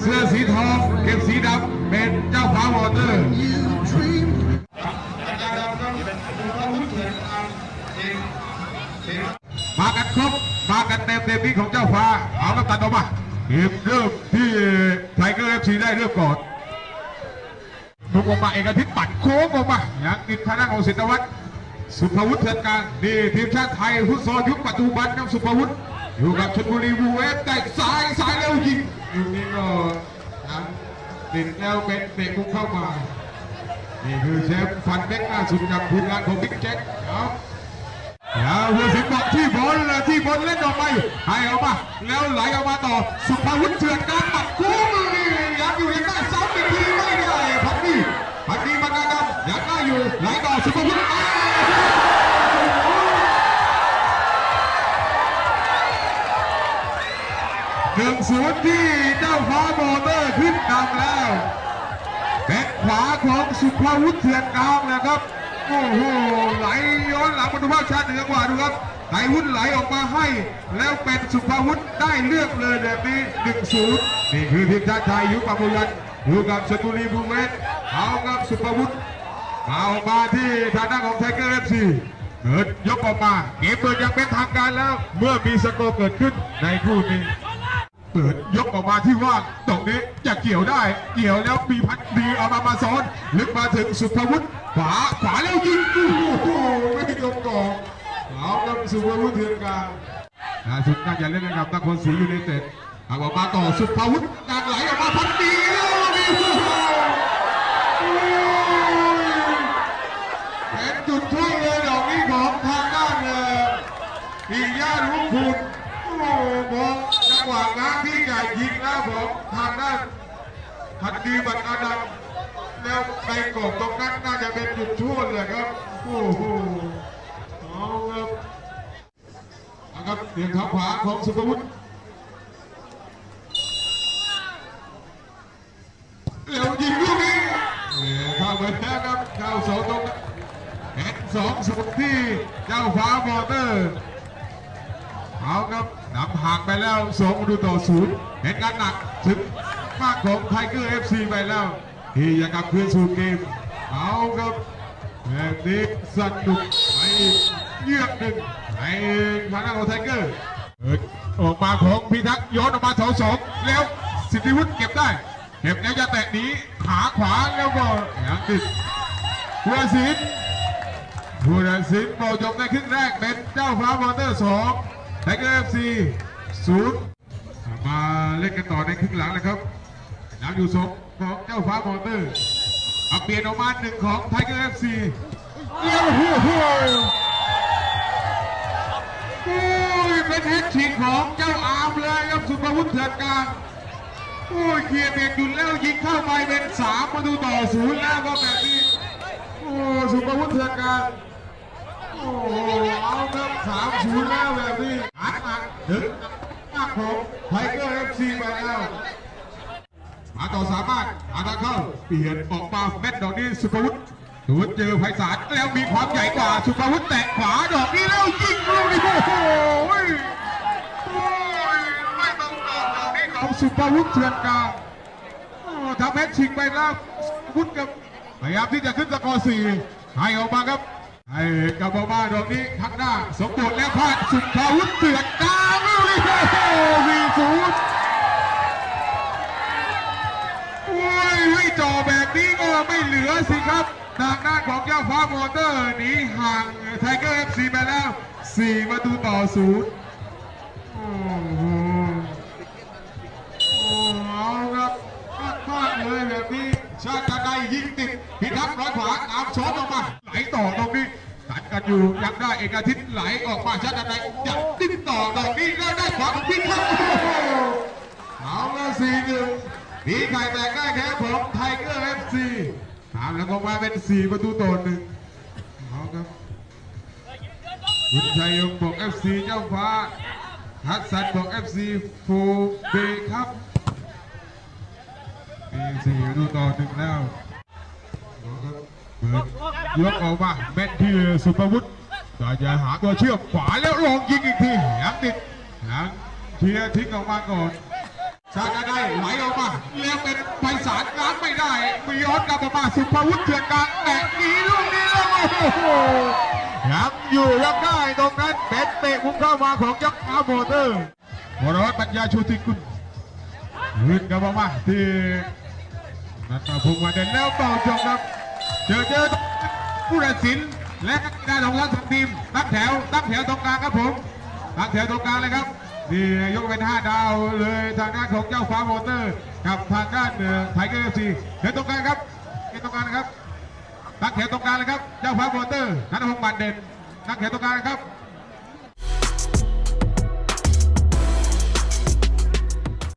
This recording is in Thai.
เสื้อสีทองเก็บสีดำเป็นเจ้าฟ้าวอเตอร์มากันครบมากันเต็มเต็มที่ของเจ้าฟ้าเอากำตัดออกมาเกมเริ่มที่ไทเกอร์เอฟซีได้เริ่มก่อนทุกออกมาเอกอาทิตย์ปัดโค้งออกมาอย่างติดทางด้านของสิทธวัฒน์สุภวุฒิเถื่อนกลางนี่ทีมชาติไทยฟุตซอลยุคปัจจุบันครับสุภวุฒิ อยู่กับชลบุรีบูเวฟแต่สายสายเร็วยิงอยู่นี่ก็ทำติดแล้วเป็นเตะมุกเข้ามานี่คือเชฟฟันเบ็กล่าสุดกับทีมงานของบิ๊กแจ็คเอาอย่าหัวสิงบอกที่บอลนที่บอลเล่นออกไปให้ออกมา แล้วไหลออกมาต่อ สุภาวุฒิเถื่อนกลางปัดคู่มือนี่ยังอยู่ยังได้ซ้ำอีกทีไม่ได้พักดีพักดีมากาดำยังได้อยู่ไหลต่อสุภวุฒิ ศูนย์ที่เจ้าฟ้าโมเตอร์ขึ้นนำแล้วแบ็คขวาของสุภาวุฒิเถื่อนกลางนะครับ โอ้โหไหลย้อนหลังมาดูภาพช้าเหนือกว่าดูครับไหลวุ้นไหลออกมาให้ แล้วเป็นสุภาวุฒิได้เลือกเลยแบบนี้1นึ่งศูนย์นี่คือทีมชาติไทยยุคปัจจุบันอยู่กับชลบุรีบูเวสเอากับสุภวุฒิมาออกมาที่ทางด้านของไทเกอร์เอฟซีเกิดยกออกมา เกมเปิดอย่างเป็นทางการแล้ว เมื่อมีสกอร์เกิดขึ้นในคู่นี้ เปิดยกออกมาที่ว่างตรงนี้จะเกี่ยวได้ เกี่ยวแล้วมีพัดดีเอามามาซ้อน ลึกมาถึงสุภวุฒิขวาขวาแล้วยิงโอ้โหไม่ยกกองเอาครับสุภวุฒิเถื่อนกลางสุดน่าจะเล่นกับนคนสีอยู่ในเต็ดเอาออกมาต่อสุภวุฒิกางไหลออกมาพัดดีแล้วนี่โอ้โหโอ้ยเป็นจุดโทษเลยดอกนี้ของทางด้านเอ่อ ปียารุคุณโอ้โหมอ งจังหวะง้างที่ใหญ่ยิงแล้วผมทางด้านพันดีบัตรอดัมแล้วในกอบตรงนั้นน่าจะเป็นจุดชั่วเลยครับ โอ้โหเอาครับเอาครับเสียงเท้าขวาของสุภวุฒิแล้วยิงลูกนี้เอ่อเข้าไปแล้วครับเข้าเสาตรงเห็นสองสุดที่เจ้าฟ้ามอเตอร์เอาครับ นำห่างไปแล้วสองประตูต่อศูนย์เห็นการหนักถึงมากของไทเกอร์เอฟซีไปแล้ว ที่จะกลับคืนสู่เกม เอาครับแบบนี้สนุกไปเยือกหนึ่งในทางด้านของไทเกอร์ออกมาของพิทักษ์ย้อนออกมาเสาสองแล้วสิทธิวุฒิเก็บได้ เก็บแล้วจะแตะหนีขาขวาแล้วก็ยังติดเพื่อสินผู้ตัดสินบอกจบในครึ่งแรกเป็นเจ้าฟ้ามอเตอร์สอง ไทเกอร์เอฟซีศูนย์มาเล่นกันต่อในครึ่งหลังนะครับน้ำอยู่สองของเจ้าฟ้ามอเตอร์เอาเปลี่ยนออกมาหนึ่งของไทเกอร์เอฟซีเลี้ยวหัวหัวโอ้ยเป็นแฮตทริกของเจ้าอาร์มเลยครับสุภวุฒิเถื่อนกลางโอ้ยเคลียร์เบรกหยุดแล้วยิงเข้าไปเป็นสามประตูต่อศูนย์แล้วครับแบบนี้โอ้สุภวุฒิเถื่อนกลางโอ้โหเอาครับสามศูนย์แล้วแบบนี้หันมาถึงมาก ของไทเกอร์เอฟซีไปแล้วมาต่อสามารถอาตาเข้าเปลี่ยนออกมาแม็ดดอกนี้สุภวุฒิสุภวุฒิเจอไพศาลแล้วมีความใหญ่กว่าสุภวุฒิแตะขวาดอกนี้แล้วยิงลูกนี้โอ้โหโอ้ยไม่ต้องตอบดอกนี้ของสุภวุฒิเถื่อนกลางทำแมตช์ชิงไปแล้วสุภวุฒิกับพยายามที่จะขึ้นสกอร์สี่ให้ออกมาครับไอ้กับบอมาดอกนี้ข้างหน้าสมบูรณ์แล้วพลาดสุภาวุฒิเตือนก ไม่เหลือสิครับทางด้านของเจ้าฟ้ามอเตอร์หนีห่างไทเกอร์เอฟซีไปแล้ว4ประตูต่อศูนย์โอ้โหเอาครับพลาดเลยแบบนี้ชาติกระไดยิงติดพิทักษ์ร้อยขวาตามช้อนออกมาไหลต่อตรงนี้ตัดกันอยู่ยังได้เอกอาทิตย์ไหลออกมาชาติกระไดยังดิ้นต่อดอกนี้แล้วได้ขวาของพิทักษ์โอ้โหเอาละสี่หนึ่ง มีไข่แตกได้แค่ของไทเกอร์เอฟซีตามแล้วก็มาเป็นสี่ประตูต่อหนึ่งเอาครับคุณชัยยงบอกเอฟซีเจ้าฟ้าฮัสซันบอกเอฟซีโฟเบครับมีสี่ประตูต่อหนึ่งแล้วเปิดยกออกมาแมทที่สุภวุฒิก็จะหาตัวเชื่อมขวาแล้วลองยิงอีกทียังติดยังเคลียทิ้งออกมาก่อนชากันได้ไหลออกมา ได้มีย้อนกลับมาสุภวุฒิเถื่อนกลางแตะหนีลูกนี้แล้วโอ้โหยังอยู่ยังได้ตรงนั้นเป็นเตะมุมเข้ามาของยักษ์อาโมเตอร์วรวัฒน์ปัญญาชูติกุลขึ้นกลับมาที่นัทพงศ์มาเด่นแล้วเป่าจงครับ เจอเจอผู้ตัดสินและกรรมกาของทั้งทีมตั้งแถวตั้งแถวตรงกลางครับผมตั้งแถวตรงกลางเลยครับนี่ยกเป็นห้าดาวเลยทางด้านของเจ้าฟ้าโมเตอร์ กับทางด้านไทเกอร์เอฟซีเห็นตรงกลางครับเห็นตรงกลางนะครับตั้งแถวตรงกลางเลยครับเจ้าฟ้าโมเตอร์นันทพงศ์บันเด่นตั้งแถวตรงกลางนครับ